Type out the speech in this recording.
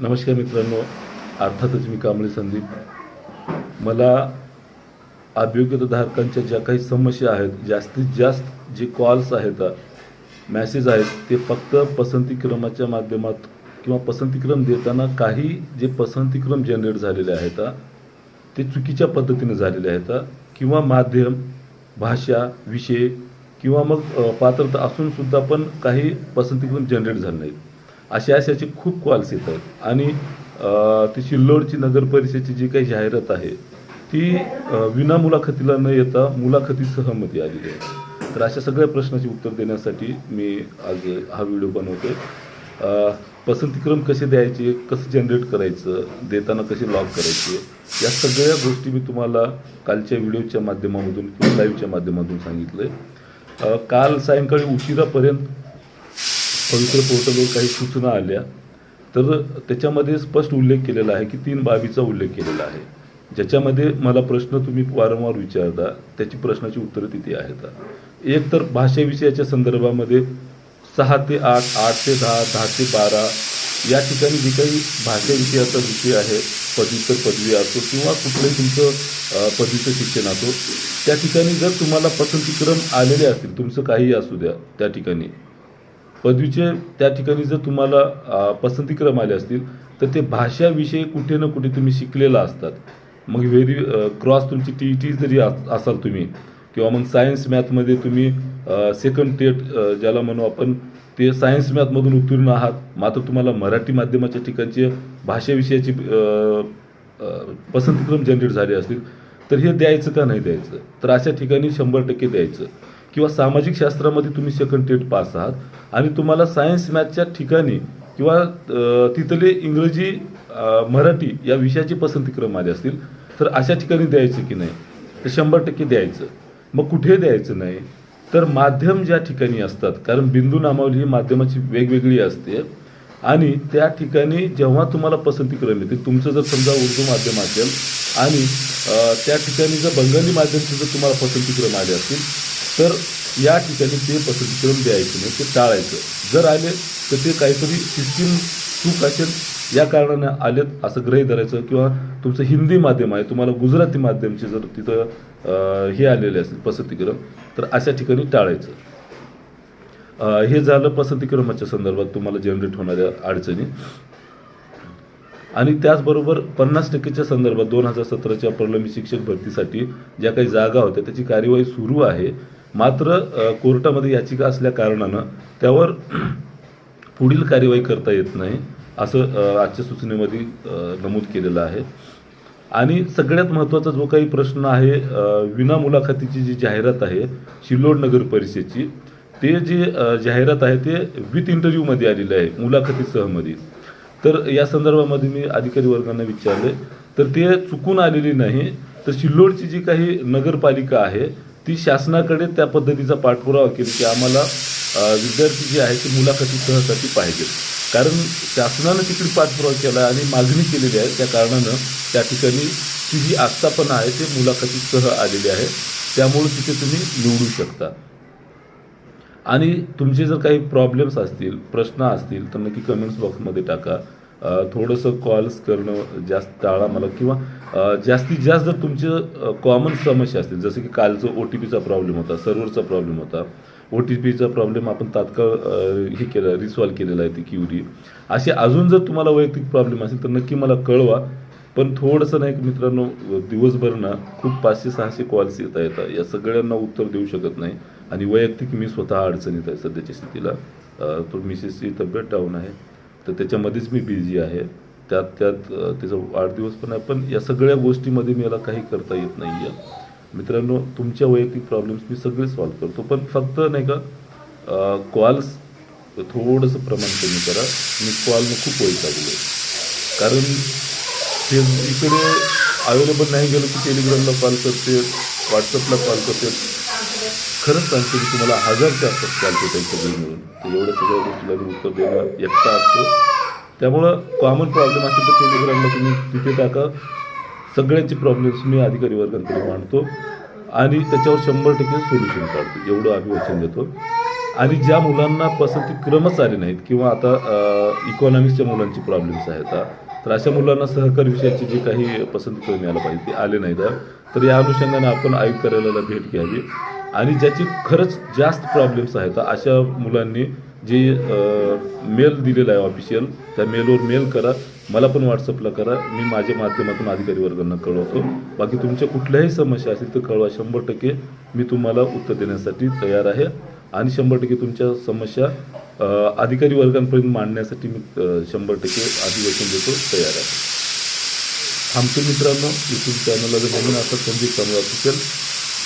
नमस्कार मित्रांनो अर्थातच मी कांबळे संदीप. मला अभियोग्यताधारकांच्या ज्या काही समस्या आहेत जास्तीत जास्त जे कॉल्स आहेत मॅसेज आहेत ते फक्त पसंतीक्रमाच्या माध्यमात किंवा पसंतीक्रम देताना काही जे पसंतीक्रम जनरेट झालेले आहेत ते चुकीच्या पद्धतीने झालेले आहेत किंवा माध्यम भाषा विषय किंवा मग पात्रता असूनसुद्धा पण काही पसंतीक्रम जनरेट झाले नाहीत. अशा अशाचे खूप कॉल्स येत आहेत आणि ती सिल्लोडची नगर परिषदेची जी काही जाहिरात आहे ती विना मुलाखतीला न येता मुलाखती सहमती आलेली आहे. तर अशा सगळ्या प्रश्नाची उत्तर देण्यासाठी मी आज हा व्हिडिओ बनवतोय. पसंतीक्रम कसे द्यायचे कसं जनरेट करायचं देताना कसे लॉग करायचे या सगळ्या गोष्टी मी तुम्हाला कालच्या व्हिडिओच्या माध्यमामधून किंवा लाईव्हच्या माध्यमातून सांगितलं काल सायंकाळी उशिरापर्यंत पवित्र पोर्टलवर काही सूचना आल्या तर त्याच्यामध्ये स्पष्ट उल्लेख केलेला आहे की तीन बाबीचा उल्लेख केलेला आहे. ज्याच्यामध्ये मला प्रश्न तुम्ही वारंवार विचारता त्याची प्रश्नाची उत्तरं तिथे आहेत. एक तर भाषाविषयाच्या संदर्भामध्ये सहा ते आठ आठ ते दहा दहा ते बारा या ठिकाणी जे काही भाषाविषयाचा विषय आहे पदव्युत्तर पदवी असो किंवा कुठलंही तुमचं पदवीचं शिक्षण असो त्या ठिकाणी जर तुम्हाला पसंतीक्रम आलेले असतील तुमचं काहीही असू द्या त्या ठिकाणी पदवीचे त्या ठिकाणी जर तुम्हाला पसंतीक्रम आले असतील तर ते भाषाविषयी कुठे ना कुठे तुम्ही शिकलेला असतात. मग व्हेरी क्रॉस तुमची टी ई टी जरी अस- असाल तुम्ही किंवा मग सायन्स मॅथमध्ये तुम्ही सेकंड टेट ज्याला म्हणू आपण ते सायन्स मॅथमधून उत्तीर्ण आहात. मात्र तुम्हाला मराठी माध्यमाच्या ठिकाणचे भाषाविषयाची पसंतीक्रम जनरेट झाले असतील तर हे द्यायचं का नाही द्यायचं? तर अशा ठिकाणी शंभर टक्के द्यायचं. किंवा सामाजिक शास्त्रामध्ये तुम्ही सेकंड टेट पास आहात आणि तुम्हाला सायन्स मॅथच्या ठिकाणी किंवा तिथले इंग्रजी मराठी या विषयाचे पसंतीक्रम आले असतील तर अशा ठिकाणी द्यायचं की नाही? तर शंभर टक्के द्यायचं. मग कुठे द्यायचं नाही? तर माध्यम ज्या ठिकाणी असतात कारण बिंदू नामावली ही माध्यमाची वेगवेगळी असते आणि त्या ठिकाणी जेव्हा तुम्हाला पसंतीक्रम येते तुमचं जर समजा उर्दू माध्यम असेल आणि त्या ठिकाणी जर बंगाली माध्यमचे जर तुम्हाला पसंतीक्रम आले असतील तर या ठिकाणी ते पसंतीक्रम द्यायचं नाही ते टाळायचं. जर आले तर ते काहीतरी सिस्टीम चूक असेल या कारणाने आलेत असं ग्रही धरायचं किंवा तुमचं हिंदी माध्यम आहे तुम्हाला गुजराती माध्यमचे जर तिथं हे आलेले असेल पसंतीकरण तर अशा ठिकाणी टाळायचं. हे झालं पसंतीक्रमाच्या संदर्भात तुम्हाला जनरेट होणाऱ्या अडचणी. आणि त्याचबरोबर पन्नास टक्केच्या संदर्भात दोन हजार सतराच्या प्रलंबित शिक्षक भरतीसाठी ज्या काही जागा होत्या त्याची कार्यवाही सुरू आहे. मात्र कोर्टामध्ये याचिका असल्या कारणानं त्यावर पुढील कार्यवाही करता येत नाही असं आजच्या सूचनेमध्ये नमूद केलेलं आहे. आणि सगळ्यात महत्त्वाचा जो काही प्रश्न आहे विना मुलाखतीची जी जाहिरात आहे शिल्लोड नगर परिषदेची ते जे जाहिरात आहे ते विथ इंटरव्ह्यूमध्ये आलेले आहे मुलाखतीसहमध्ये तर या संदर्भामध्ये मी अधिकारी वर्गांना विचारले तर ते चुकून आलेली नाही तर शिल्लोडची जी काही नगरपालिका आहे ती शासनाकडे त्या पद्धतीचा पाठपुरावा केला की आम्हाला विद्यार्थी जे आहे ते मुलाखती सहसाठी पाहिजेत कारण शासनानं तिकडे पाठपुरावा केला आणि मागणी केलेली आहे. त्या कारणानं त्या ठिकाणी ती जी आस्थापना आहे ते मुलाखतीसह आलेली आहे. त्यामुळे तिथे तुम्ही निवडू शकता. आणि तुमचे जर काही प्रॉब्लेम्स असतील प्रश्न असतील तर नक्की कमेंट्स बॉक्समध्ये टाका. थोडंसं कॉल्स करणं जास्त टाळा मला किंवा जास्तीत जास्त जर तुमचे कॉमन समस्या असतील. जसं की कालचं ओ टी पीचा प्रॉब्लेम होता सर्व्हरचा प्रॉब्लेम होता. ओ टी पीचा प्रॉब्लेम आपण तात्काळ हे केलं रिसॉल्व केलेला आहे ती क्युरी असे अजून जर तुम्हाला वैयक्तिक प्रॉब्लेम असेल तर नक्की मला कळवा. पण थोडंसं नाही का मित्रांनो दिवसभर ना खूप पाचशे सहाशे कॉल्स येता येतात या सगळ्यांना उत्तर देऊ शकत नाही. आणि वैयक्तिक मी स्वतः अडचणीत आहे सध्याच्या स्थितीला. तो मिसेसची तब्येत डाऊन आहे. तर त्याच्यामध्येच मी बिझी आहे. त्यात त्यात त्याचा वाढदिवस पण आहे. पण या सगळ्या गोष्टीमध्ये मला काही करता येत नाही आहे मित्रांनो तुमच्या वैयक्तिक प्रॉब्लेम्स मी सगळे सॉल्व्ह करतो. पण फक्त नाही का कॉल्स थोडंसं प्रमाण कमी करा. मी कॉलनं खूप वैतागलो कारण ते इकडे अवेलेबल नाही गेलो की टेलिग्रामला कॉल करते व्हॉट्सअपला कॉल करते खरंच सांगतो की तुम्हाला हजारच्या आसपास चालतो करते सगळे मिळून तर एवढ्या सगळ्या गोष्टीला मी उत्तर देणं एकटा असतो. त्यामुळं कॉमन प्रॉब्लेम असेल तर टेलिग्रामला तुम्ही तिथे टाका. सगळ्यांचे प्रॉब्लेम्स मी अधिकारी वर्गांकडे मांडतो. आणि त्याच्यावर शंभर टक्के सोल्युशन काढतो. एवढं आम्ही वचन देतो. आणि ज्या मुलांना पसंती क्रमच आले नाहीत किंवा आता इकॉनॉमिक्सच्या मुलांची प्रॉब्लेम्स आहेत तर अशा मुलांना सहकार विषयाची जे काही पसंती यायला पाहिजे ते आले नाहीत तर या अनुषंगाने आपण आयुक्त कार्यालयाला भेट घ्यावी. आणि ज्याची खरंच जास्त प्रॉब्लेम्स आहेत. अशा मुलांनी जे मेल दिलेला आहे ऑफिशियल त्या मेलवर मेल करा. मला पण व्हॉट्सअपला करा. मी माझ्या माध्यमातून अधिकारी वर्गांना कळवतो. बाकी तुमच्या कुठल्याही समस्या असतील तर कळवा. शंभर टक्के मी तुम्हाला उत्तर देण्यासाठी तयार आहे. आणि शंभर टक्के तुमच्या समस्या अधिकारी वर्गांपर्यंत मांडण्यासाठी मी शंभर टक्के अधिवेशन देतो. तयार आहे. आमच्या मित्रांनो. यूट्यूब चॅनलला जर नवीन असं संदीप चांगला असेल